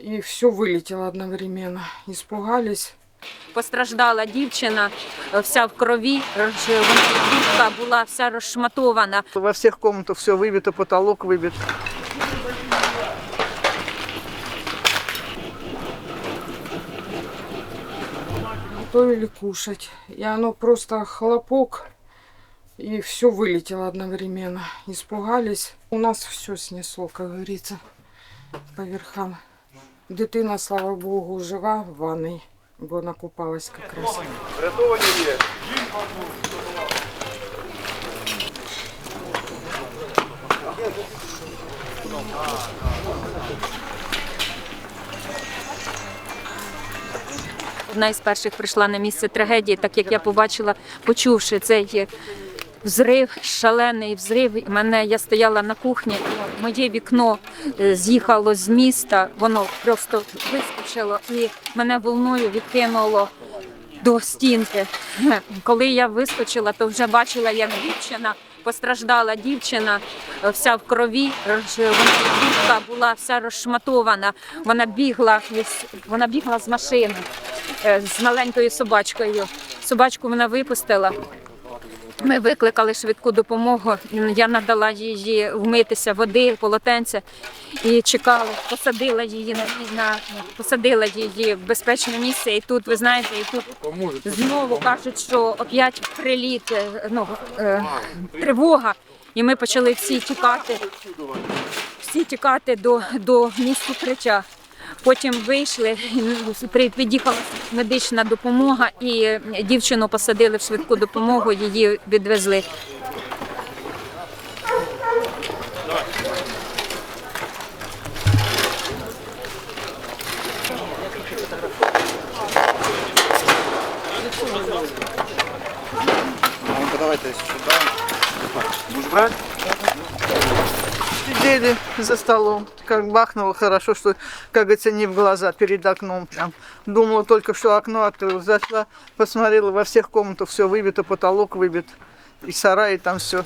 и все вылетело одновременно. Испугались. Постраждала дівчина, е, вся в крові, роз- куртка була вся розшматована. Во всех комнатах все выбито, потолок выбит. Готовили кушать. И оно просто хлопок, и все вылетело одновременно. Испугались. У нас все снесло, как говорится, по верхам. Дитина, слава Богу, жива в ванной, бо накупалась как раз. Одна із перших прийшла на місце трагедії, так як я побачила, почувши цей взрив, шалений взрив. Мене я стояла на кухні, моє вікно е, з'їхало з міста, воно просто вискочило і мене волною відкинуло. До стінки. Коли я вискочила, то вже бачила, як дівчина постраждала дівчина, е, вся в крові, вона була вся розшматована. Вона бігла, вона бігла з машини е, з маленькою собачкою. Собачку вона випустила. Ми викликали швидку допомогу. Я надала її вмитися води, полотенця і чекали. Посадила її на, на посадила її в безпечне місце. І тут ви знаєте, і тут знову кажуть, що опять приліт, е, ну, е, тривога. І ми почали всі тікати, всі тікати до, до місця укриття. Потім вийшли, під'їхала медична допомога, і дівчину посадили в швидку допомогу, її відвезли. Ну, давайте сюда. Будешь брать? Сидели за столом, как бахнуло хорошо, что, как говорится, не в глаза, перед окном прям. Думала только, что окно открылось. Зашла, посмотрела, во всех комнатах все выбито, потолок выбит. И сарай, и там все.